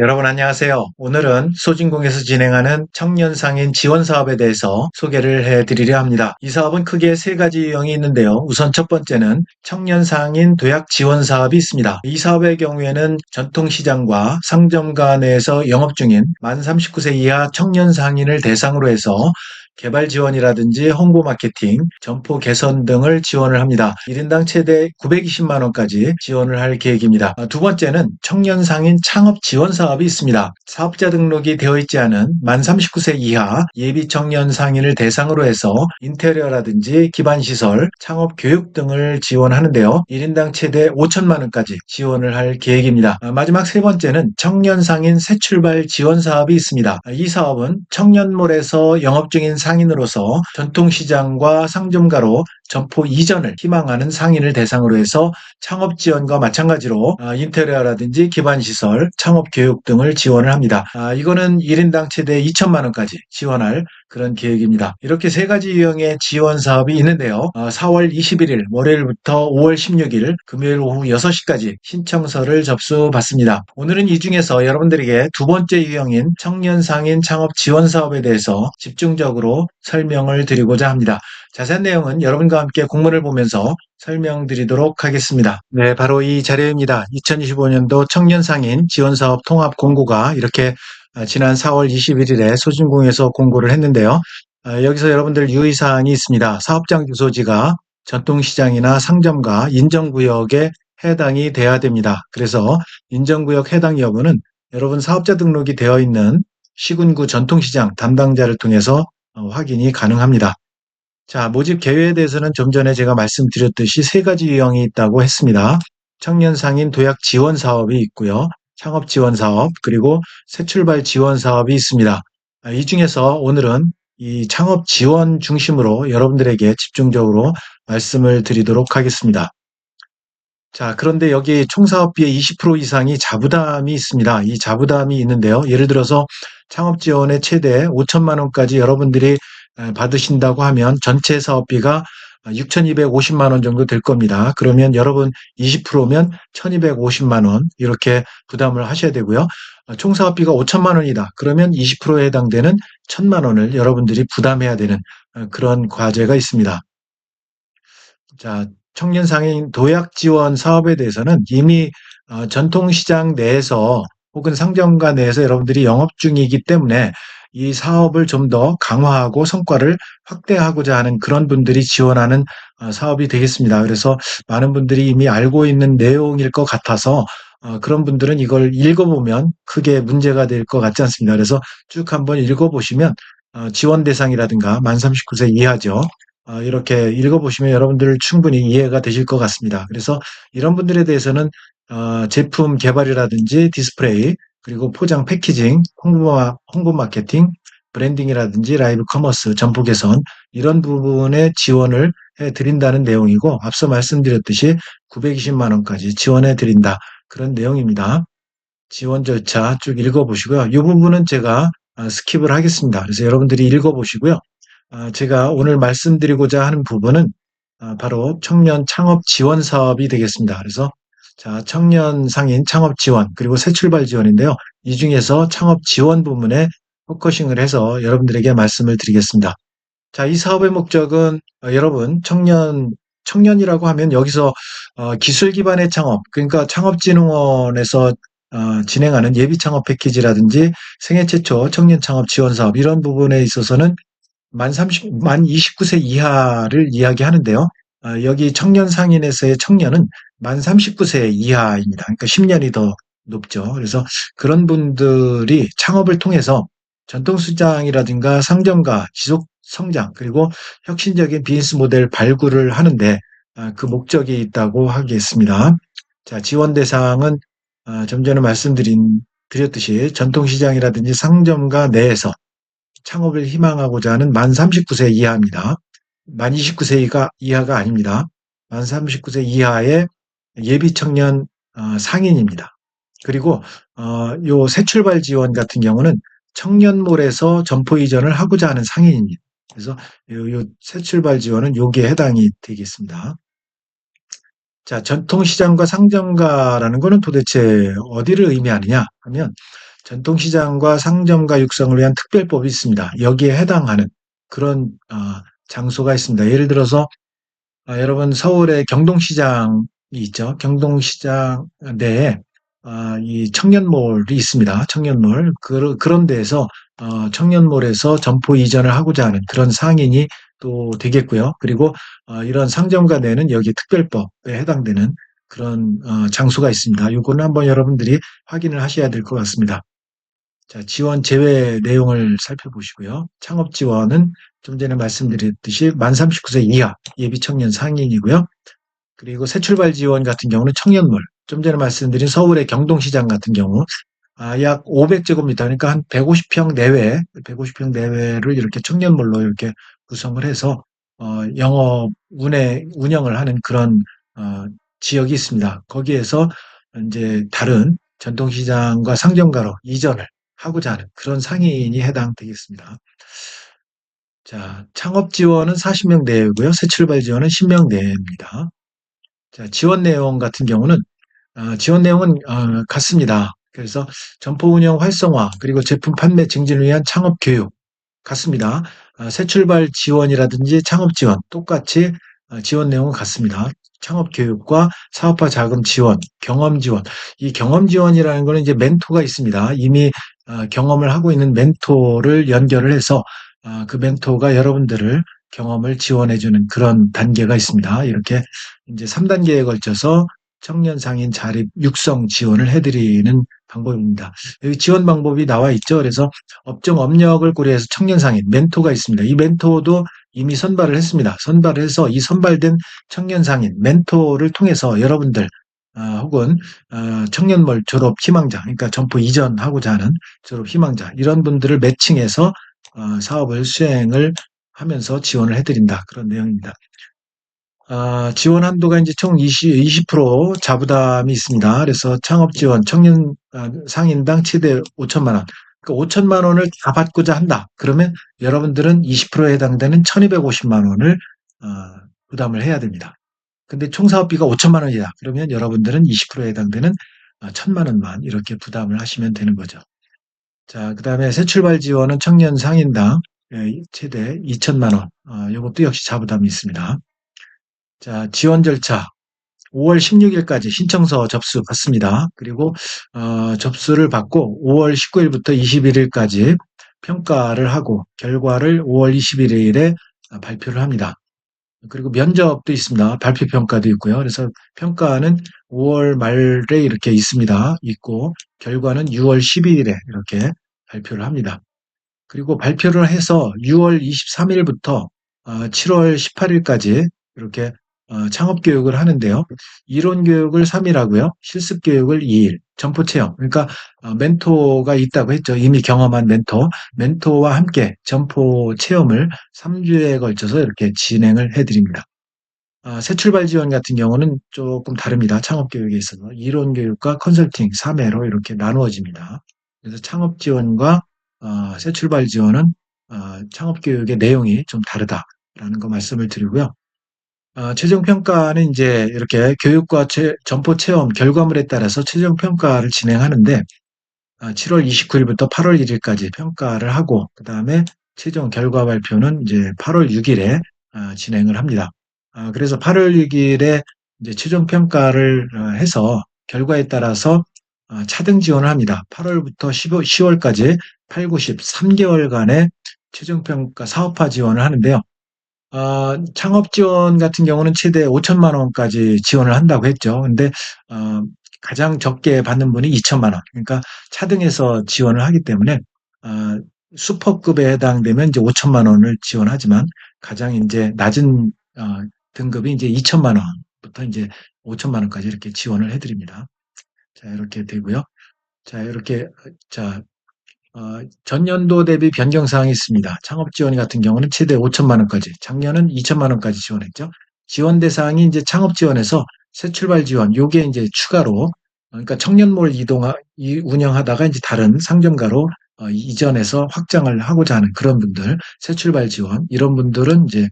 여러분 안녕하세요. 오늘은 소진공에서 진행하는 청년상인 지원 사업에 대해서 소개를 해드리려 합니다. 이 사업은 크게 세 가지 유형이 있는데요. 우선 첫 번째는 청년상인 도약 지원 사업이 있습니다. 이 사업의 경우에는 전통시장과 상점가 내에서 영업 중인 만 39세 이하 청년상인을 대상으로 해서 개발 지원이라든지 홍보 마케팅, 점포 개선 등을 지원을 합니다. 1인당 최대 920만 원까지 지원을 할 계획입니다. 아, 두 번째는 청년 상인 창업 지원 사업이 있습니다. 사업자 등록이 되어 있지 않은 만 39세 이하 예비 청년 상인을 대상으로 해서 인테리어라든지 기반 시설, 창업 교육 등을 지원하는데요. 1인당 최대 5천만 원까지 지원을 할 계획입니다. 아, 마지막 세 번째는 청년 상인 새 출발 지원 사업이 있습니다. 아, 이 사업은 청년몰에서 영업 중인 상 인으로서 전통시장과 상점가로 점포 이전을 희망하는 상인을 대상으로 해서 창업 지원과 마찬가지로 아, 인테리어라든지 기반 시설, 창업 교육 등을 지원을 합니다. 아, 이거는 1인당 최대 2천만 원까지 지원할 그런 계획입니다. 이렇게 세 가지 유형의 지원 사업이 있는데요. 4월 21일 월요일부터 5월 16일 금요일 오후 6시까지 신청서를 접수 받습니다. 오늘은 이 중에서 여러분들에게 두 번째 유형인 청년 상인 창업 지원 사업에 대해서 집중적으로 설명을 드리고자 합니다. 자세한 내용은 여러분과 함께 공문을 보면서 설명드리도록 하겠습니다. 네, 바로 이 자료입니다. 2025년도 청년 상인 지원 사업 통합 공고가 이렇게 아, 지난 4월 21일에 소진공에서 공고를 했는데요. 아, 여기서 여러분들 유의사항이 있습니다. 사업장 주소지가 전통시장이나 상점과 인정구역에 해당이 돼야 됩니다. 그래서 인정구역 해당 여부는 여러분 사업자 등록이 되어 있는 시군구 전통시장 담당자를 통해서 어, 확인이 가능합니다. 자, 모집 계획에 대해서는 좀 전에 제가 말씀드렸듯이 세 가지 유형이 있다고 했습니다. 청년 상인 도약 지원 사업이 있고요. 창업 지원 사업, 그리고 새 출발 지원 사업이 있습니다. 아, 이 중에서 오늘은 이 창업 지원 중심으로 여러분들에게 집중적으로 말씀을 드리도록 하겠습니다. 자, 그런데 여기 총사업비의 20% 이상이 자부담이 있습니다. 이 자부담이 있는데요. 예를 들어서 창업 지원의 최대 5천만 원까지 여러분들이 받으신다고 하면 전체 사업비가 6,250만 원 정도 될 겁니다. 그러면 여러분 20%면 1,250만 원 이렇게 부담을 하셔야 되고요. 총 사업비가 5천만 원이다. 그러면 20%에 해당되는 1,000만 원을 여러분들이 부담해야 되는 그런 과제가 있습니다. 자, 청년 상인 도약 지원 사업에 대해서는 이미 어, 전통시장 내에서 혹은 상점가 내에서 여러분들이 영업 중이기 때문에 이 사업을 좀 더 강화하고 성과를 확대하고자 하는 그런 분들이 지원하는 어, 사업이 되겠습니다. 그래서 많은 분들이 이미 알고 있는 내용일 것 같아서 어, 그런 분들은 이걸 읽어보면 크게 문제가 될 것 같지 않습니다. 그래서 쭉 한번 읽어보시면 어, 지원 대상이라든가 만 39세 이하죠. 이렇게 읽어보시면 여러분들 충분히 이해가 되실 것 같습니다. 그래서 이런 분들에 대해서는 제품 개발이라든지 디스플레이 그리고 포장 패키징, 홍보, 홍보 마케팅, 브랜딩이라든지 라이브 커머스, 점포 개선 이런 부분에 지원을 해 드린다는 내용이고 앞서 말씀드렸듯이 920만 원까지 지원해 드린다. 그런 내용입니다. 지원 절차 쭉 읽어보시고요. 이 부분은 제가 아, 스킵을 하겠습니다. 그래서 여러분들이 읽어보시고요. 아, 제가 오늘 말씀드리고자 하는 부분은 아, 바로 청년 창업 지원 사업이 되겠습니다. 그래서 자, 청년 상인 창업 지원 그리고 새 출발 지원인데요. 이 중에서 창업 지원 부문에 포커싱을 해서 여러분들에게 말씀을 드리겠습니다. 자, 이 사업의 목적은 어, 여러분 청년 청년이라고 하면 여기서 어, 기술 기반의 창업 그러니까 창업진흥원에서 어, 진행하는 예비 창업 패키지라든지 생애 최초 청년 창업 지원 사업 이런 부분에 있어서는 만 30, 만 29세 이하를 이야기하는데요. 어, 여기 청년 상인에서의 청년은 만 39세 이하입니다. 그러니까 10년이 더 높죠. 그래서 그런 분들이 창업을 통해서 전통시장이라든가 상점가 지속 성장 그리고 혁신적인 비즈니스 모델 발굴을 하는데 아, 그 목적이 있다고 하겠습니다. 자, 지원 대상은 아, 좀 전에 말씀드린 드렸듯이 전통시장이라든지 상점가 내에서 창업을 희망하고자 하는 만 39세 이하입니다. 만 29세 이하가 아닙니다. 만 39세 이하의 예비 청년 어, 상인입니다. 그리고 어, 요새 출발 지원 같은 경우는 청년몰에서 점포 이전을 하고자 하는 상인입니다. 그래서 요새 출발 지원은 여기에 해당이 되겠습니다. 자, 전통시장과 상점가라는 것은 도대체 어디를 의미하느냐 하면 전통시장과 상점가 육성을 위한 특별법이 있습니다. 여기에 해당하는 그런 어, 장소가 있습니다. 예를 들어서 아, 여러분 서울에 경동시장이 있죠. 경동시장 내에 아, 이 청년몰이 있습니다. 청년몰 그, 그런 데에서 어, 청년몰에서 점포 이전을 하고자 하는 그런 상인이 또 되겠고요. 그리고 어, 이런 상점가 내는 여기 특별법에 해당되는 그런 어, 장소가 있습니다. 요거는 한번 여러분들이 확인을 하셔야 될 것 같습니다. 자, 지원 제외 내용을 살펴보시고요. 창업 지원은 좀 전에 말씀드렸듯이 만 39세 이하 예비 청년 상인이고요. 그리고 새 출발 지원 같은 경우는 청년몰. 좀 전에 말씀드린 서울의 경동시장 같은 경우 아, 약 500제곱미터 그러니까 한 150평 내외, 150평 내외를 이렇게 청년몰로 이렇게 구성을 해서 어, 영업 운에 운영을 하는 그런 어, 지역이 있습니다. 거기에서 이제 다른 전통시장과 상점가로 이전을 하고자 하는 그런 상인이 해당되겠습니다. 자, 창업 지원은 40명 내외고요. 새 출발 지원은 10명 내외입니다. 자, 지원 내용 같은 경우는 어, 지원 내용은 어, 같습니다. 그래서 점포 운영 활성화 그리고 제품 판매 증진을 위한 창업 교육 같습니다. 어, 새 출발 지원이라든지 창업 지원 똑같이 어, 지원 내용은 같습니다. 창업 교육과 사업화 자금 지원, 경험 지원. 이 경험 지원이라는 거는 이제 멘토가 있습니다. 이미 어, 경험을 하고 있는 멘토를 연결을 해서 어, 그 멘토가 여러분들을 경험을 지원해주는 그런 단계가 있습니다. 이렇게 이제 3단계에 걸쳐서 청년 상인 자립 육성 지원을 해드리는 방법입니다. 여기 지원 방법이 나와 있죠. 그래서 업종 업력을 고려해서 청년 상인 멘토가 있습니다. 이 멘토도 이미 선발을 했습니다. 선발을 해서 이 선발된 청년 상인 멘토를 통해서 여러분들 어, 혹은 어, 청년몰 졸업 희망자, 그러니까 점포 이전하고자 하는 졸업 희망자 이런 분들을 매칭해서 어, 사업을 수행을 하면서 지원을 해드린다 그런 내용입니다. 아, 지원 한도가 이제 총 20, 20% 자부담이 있습니다. 그래서 창업 지원 청년 아, 상인당 최대 5천만 원. 그러니까 5천만 원을 다 받고자 한다. 그러면 여러분들은 20%에 해당되는 1,250만 원을 어, 부담을 해야 됩니다. 근데 총 사업비가 5천만 원이다. 그러면 여러분들은 20%에 해당되는 1천만 원만 이렇게 부담을 하시면 되는 거죠. 자, 그 다음에 새 출발 지원은 청년 상인당 예, 최대 2천만 원. 어, 이것도 역시 자부담이 있습니다. 자, 지원 절차. 5월 16일까지 신청서 접수 받습니다. 그리고 어, 접수를 받고 5월 19일부터 21일까지 평가를 하고 결과를 5월 21일에 발표를 합니다. 그리고 면접도 있습니다. 발표 평가도 있고요. 그래서 평가는 5월 말에 이렇게 있습니다. 있고 결과는 6월 12일에 이렇게 발표를 합니다. 그리고 발표를 해서 6월 23일부터 7월 18일까지 이렇게 어, 창업 교육을 하는데요. 이론 교육을 3일 하고요. 실습 교육을 2일. 점포 체험. 그러니까 어, 멘토가 있다고 했죠. 이미 경험한 멘토. 멘토와 함께 점포 체험을 3주에 걸쳐서 이렇게 진행을 해 드립니다. 아, 새 출발 지원 같은 경우는 조금 다릅니다. 창업 교육에 있어서. 이론 교육과 컨설팅 3회로 이렇게 나누어집니다. 그래서 창업 지원과 어, 새 출발 지원은 어, 창업 교육의 내용이 좀 다르다라는 거 말씀을 드리고요. 어, 최종 평가는 이제 이렇게 교육과 체, 점포 체험 결과물에 따라서 최종 평가를 진행하는데 어, 7월 29일부터 8월 1일까지 평가를 하고 그 다음에 최종 결과 발표는 이제 8월 6일에 어, 진행을 합니다. 어, 그래서 8월 6일에 이제 최종 평가를 어, 해서 결과에 따라서 어, 차등 지원을 합니다. 8월부터 15, 10월까지 8, 90, 3개월간의 최종 평가 사업화 지원을 하는데요. 어, 창업 지원 같은 경우는 최대 5천만 원까지 지원을 한다고 했죠. 근데 어, 가장 적게 받는 분이 2천만 원. 그러니까 차등해서 지원을 하기 때문에 어, 슈퍼급에 해당되면 이제 5천만 원을 지원하지만 가장 이제 낮은 어, 등급이 이제 2천만 원부터 이제 5천만 원까지 이렇게 지원을 해드립니다. 자 이렇게 되고요. 자 이렇게 자 어, 전년도 대비 변경 사항이 있습니다. 창업 지원 같은 경우는 최대 5천만 원까지, 작년은 2천만 원까지 지원했죠. 지원 대상이 이제 창업 지원에서 새 출발 지원, 요게 이제 추가로 그러니까 청년몰 이동 운영하다가 이제 다른 상점가로 어, 이전해서 확장을 하고자 하는 그런 분들, 새 출발 지원 이런 분들은 이제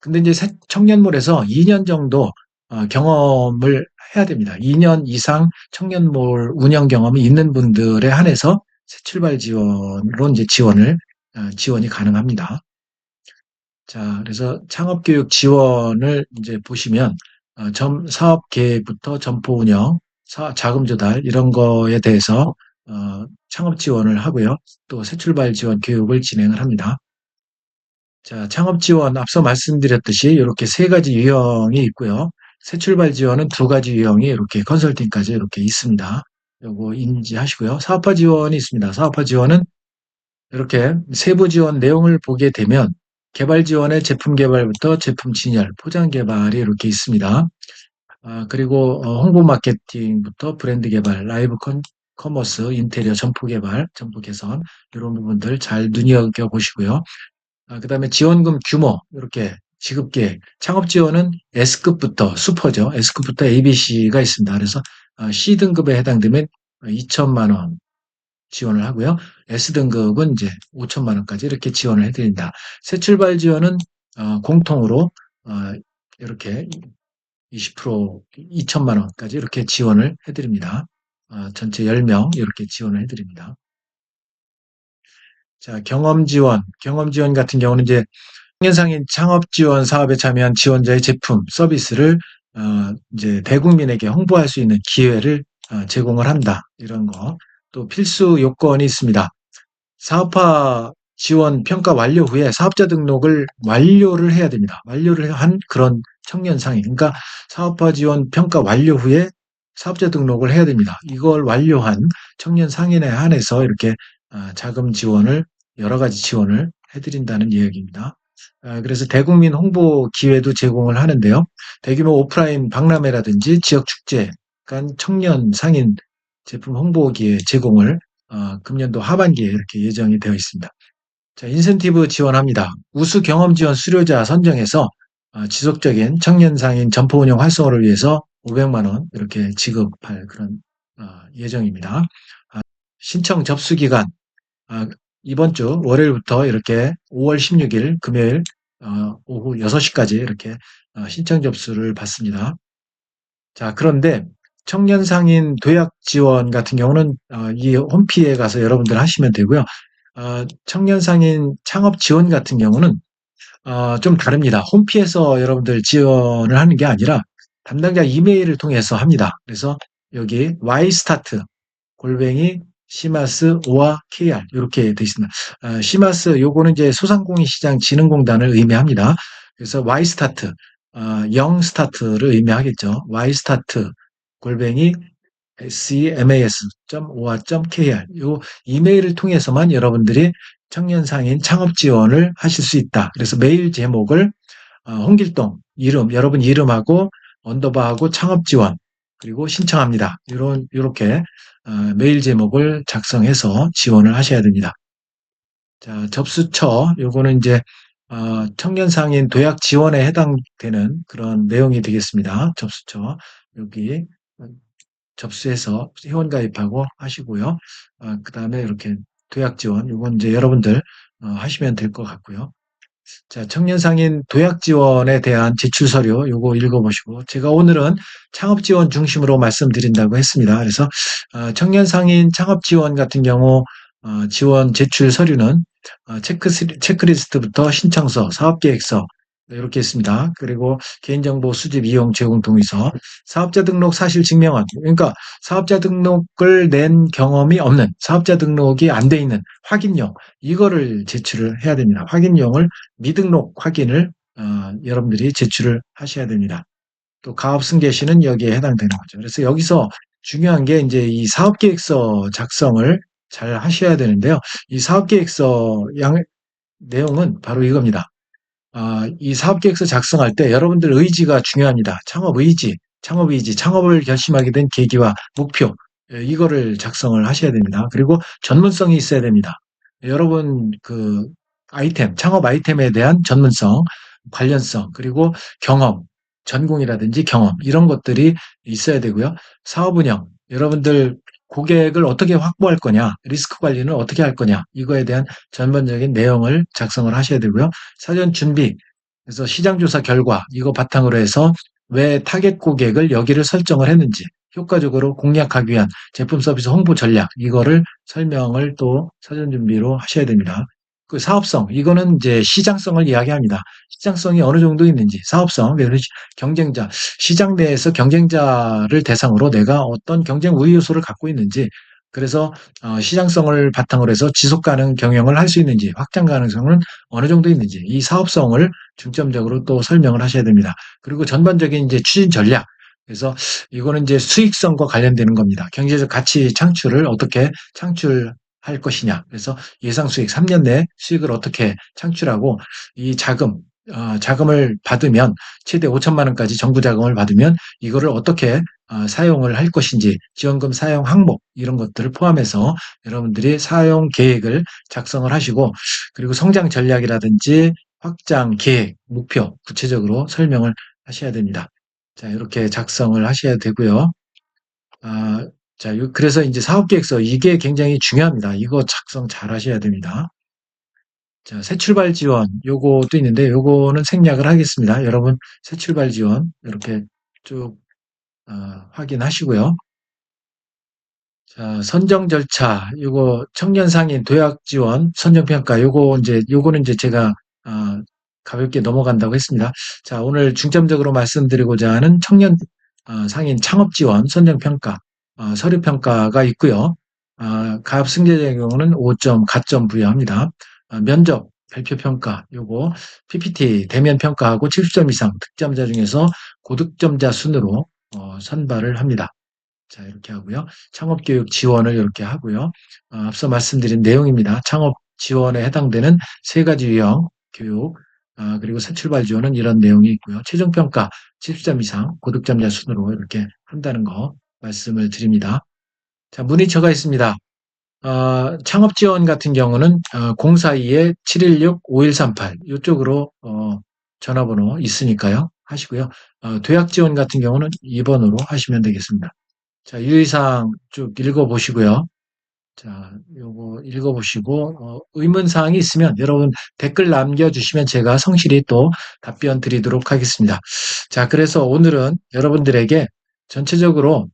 근데 이제 새, 청년몰에서 2년 정도 어, 경험을 해야 됩니다. 2년 이상 청년몰 운영 경험이 있는 분들에 한해서 새 출발 지원으로 이제 지원을 어, 지원이 가능합니다. 자, 그래서 창업 교육 지원을 이제 보시면 어, 점 사업 계획부터 점포 운영, 사, 자금 조달 이런 거에 대해서 어, 창업 지원을 하고요. 또 새 출발 지원 교육을 진행을 합니다. 자, 창업 지원 앞서 말씀드렸듯이 이렇게 세 가지 유형이 있고요. 새 출발 지원은 두 가지 유형이 이렇게 컨설팅까지 이렇게 있습니다. 요거 인지하시고요. 사업화 지원이 있습니다. 사업화 지원은 이렇게 세부 지원 내용을 보게 되면 개발 지원의 제품 개발부터 제품 진열, 포장 개발이 이렇게 있습니다. 아, 그리고 어, 홍보 마케팅부터 브랜드 개발, 라이브 컨, 커머스, 인테리어, 점포 개발, 점포 개선 이런 부분들 잘 눈여겨 보시고요. 아, 그다음에 지원금 규모 이렇게 지급계획, 창업 지원은 S급부터 슈퍼죠. S급부터 ABC가 있습니다. 그래서 아, C 등급에 해당되면 2천만 원 지원을 하고요. S 등급은 이제 5천만 원까지 이렇게 지원을 해드린다. 새 출발 지원은 어, 공통으로 어, 이렇게 20% 2천만 원까지 이렇게 지원을 해드립니다. 어, 전체 10명 이렇게 지원을 해드립니다. 자, 경험 지원, 경험 지원 같은 경우는 이제 청년상인 창업 지원 사업에 참여한 지원자의 제품, 서비스를 어, 이제 대국민에게 홍보할 수 있는 기회를 어, 제공을 한다. 이런 거. 또 필수 요건이 있습니다. 사업화 지원 평가 완료 후에 사업자 등록을 완료를 해야 됩니다. 완료를 한 그런 청년 상인. 그러니까 사업화 지원 평가 완료 후에 사업자 등록을 해야 됩니다. 이걸 완료한 청년 상인에 한해서 이렇게 아, 자금 지원을 여러 가지 지원을 해드린다는 이야기입니다. 아, 그래서 대국민 홍보 기회도 제공을 하는데요. 대규모 오프라인 박람회라든지 지역 축제, 간 청년 상인 제품 홍보 기회 제공을 어, 금년도 하반기에 이렇게 예정이 되어 있습니다. 자, 인센티브 지원합니다. 우수 경험 지원 수료자 선정해서 어, 지속적인 청년 상인 점포 운영 활성화를 위해서 500만 원 이렇게 지급할 그런 어, 예정입니다. 아, 신청 접수 기간 아, 이번 주 월요일부터 이렇게 5월 16일 금요일 어, 오후 6시까지 이렇게 어, 신청 접수를 받습니다. 자, 그런데 청년 상인 도약 지원 같은 경우는 어, 이 홈피에 가서 여러분들 하시면 되고요. 어, 청년 상인 창업 지원 같은 경우는 어, 좀 다릅니다. 홈피에서 여러분들 지원을 하는 게 아니라 담당자 이메일을 통해서 합니다. 그래서 여기 y스타트 골뱅이 시마스 오와 KR 이렇게 되어 있습니다. 어, 시마스 요거는 이제 소상공인 시장 진흥공단을 의미합니다. 그래서 y스타트 어, 영 스타트를 의미하겠죠. y스타트 골뱅이 semas.oa.kr 요 이메일을 통해서만 여러분들이 청년 상인 창업 지원을 하실 수 있다. 그래서 메일 제목을 어, 홍길동 이름 여러분 이름하고 언더바하고 창업 지원 그리고 신청합니다. 이런 이렇게 어, 메일 제목을 작성해서 지원을 하셔야 됩니다. 자 접수처 요거는 이제 어, 청년 상인 도약 지원에 해당되는 그런 내용이 되겠습니다. 접수처 여기 접수해서 회원 가입하고 하시고요. 어, 그 다음에 이렇게 도약 지원, 이건 이제 여러분들 어, 하시면 될 것 같고요. 자, 청년 상인 도약 지원에 대한 제출 서류 요거 읽어보시고 제가 오늘은 창업 지원 중심으로 말씀드린다고 했습니다. 그래서 어, 청년 상인 창업 지원 같은 경우 어, 지원 제출 서류는 어, 체크 체크리스트부터 신청서, 사업계획서, 네, 이렇게 있습니다. 그리고 개인정보 수집 이용 제공 동의서, 사업자 등록 사실 증명원. 그러니까 사업자 등록을 낸 경험이 없는 사업자 등록이 안 돼 있는 확인용 이거를 제출을 해야 됩니다. 확인용을 미등록 확인을 어, 여러분들이 제출을 하셔야 됩니다. 또 가업 승계시는 여기에 해당되는 거죠. 그래서 여기서 중요한 게 이제 이 사업계획서 작성을 잘 하셔야 되는데요. 이 사업계획서 양 내용은 바로 이겁니다. 아, 이 사업계획서 작성할 때 여러분들 의지가 중요합니다. 창업 의지, 창업 의지, 창업을 결심하게 된 계기와 목표, 예, 이거를 작성을 하셔야 됩니다. 그리고 전문성이 있어야 됩니다. 여러분 그 아이템, 창업 아이템에 대한 전문성, 관련성, 그리고 경험, 전공이라든지 경험 이런 것들이 있어야 되고요. 사업 운영, 여러분들 고객을 어떻게 확보할 거냐, 리스크 관리는 어떻게 할 거냐, 이거에 대한 전반적인 내용을 작성을 하셔야 되고요. 사전 준비, 그래서 시장조사 결과, 이거 바탕으로 해서 왜 타겟 고객을 여기를 설정을 했는지, 효과적으로 공략하기 위한 제품 서비스 홍보 전략 이거를 설명을 또 사전 준비로 하셔야 됩니다. 그 사업성 이거는 이제 시장성을 이야기합니다. 시장성이 어느 정도 있는지 사업성 경쟁자 시장 내에서 경쟁자를 대상으로 내가 어떤 경쟁 우위 요소를 갖고 있는지 그래서 어, 시장성을 바탕으로 해서 지속 가능 경영을 할 수 있는지 확장 가능성은 어느 정도 있는지 이 사업성을 중점적으로 또 설명을 하셔야 됩니다. 그리고 전반적인 이제 추진 전략 그래서 이거는 이제 수익성과 관련되는 겁니다. 경제적 가치 창출을 어떻게 창출 할 것이냐. 그래서 예상 수익 3년 내 수익을 어떻게 창출하고 이 자금 어, 자금을 받으면 최대 5천만 원까지 정부 자금을 받으면 이거를 어떻게 어, 사용을 할 것인지 지원금 사용 항목 이런 것들을 포함해서 여러분들이 사용 계획을 작성을 하시고 그리고 성장 전략이라든지 확장 계획, 목표 구체적으로 설명을 하셔야 됩니다. 자, 이렇게 작성을 하셔야 되고요. 아, 자, 요- 그래서 이제 사업계획서 이게 굉장히 중요합니다. 이거 작성 잘 하셔야 됩니다. 자, 새 출발 지원 요것도 있는데 요거는 생략을 하겠습니다. 여러분 새 출발 지원 이렇게 쭉 어, 확인하시고요. 자, 선정 절차 요거 청년 상인 도약 지원 선정 평가 요거 이제 요거는 이제 제가 어, 가볍게 넘어간다고 했습니다. 자, 오늘 중점적으로 말씀드리고자 하는 청년 어, 상인 창업 지원 선정 평가 어, 서류 평가가 있고요. 어, 가압 승계자의 경우는 5점 가점 부여합니다. 어, 면접 발표 평가 요거 PPT 대면 평가하고 70점 이상 득점자 중에서 고득점자 순으로 어, 선발을 합니다. 자 이렇게 하고요. 창업 교육 지원을 이렇게 하고요. 어, 앞서 말씀드린 내용입니다. 창업 지원에 해당되는 세 가지 유형 교육 아, 그리고 새 출발 지원은 이런 내용이 있고요. 최종 평가 70점 이상 고득점자 순으로 이렇게 한다는 거 말씀을 드립니다. 자 문의처가 있습니다. 어, 창업 지원 같은 경우는 어, 042-716-5138 이쪽으로 어, 전화번호 있으니까요. 하시고요. 어, 도약 지원 같은 경우는 2번으로 하시면 되겠습니다. 자, 유의사항 쭉 읽어보시고요. 자, 요거 읽어보시고 어, 의문사항이 있으면 여러분 댓글 남겨주시면 제가 성실히 또 답변 드리도록 하겠습니다. 자, 그래서 오늘은 여러분들에게 전체적으로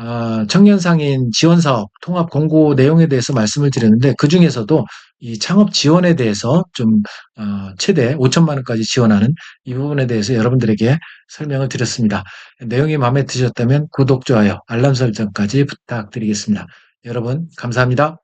아, 청년상인 지원사업 통합 공고 내용에 대해서 말씀을 드렸는데 그 중에서도 이 창업 지원에 대해서 좀 어, 최대 5천만 원까지 지원하는 이 부분에 대해서 여러분들에게 설명을 드렸습니다. 내용이 마음에 드셨다면 구독, 좋아요, 알람 설정까지 부탁드리겠습니다. 여러분 감사합니다.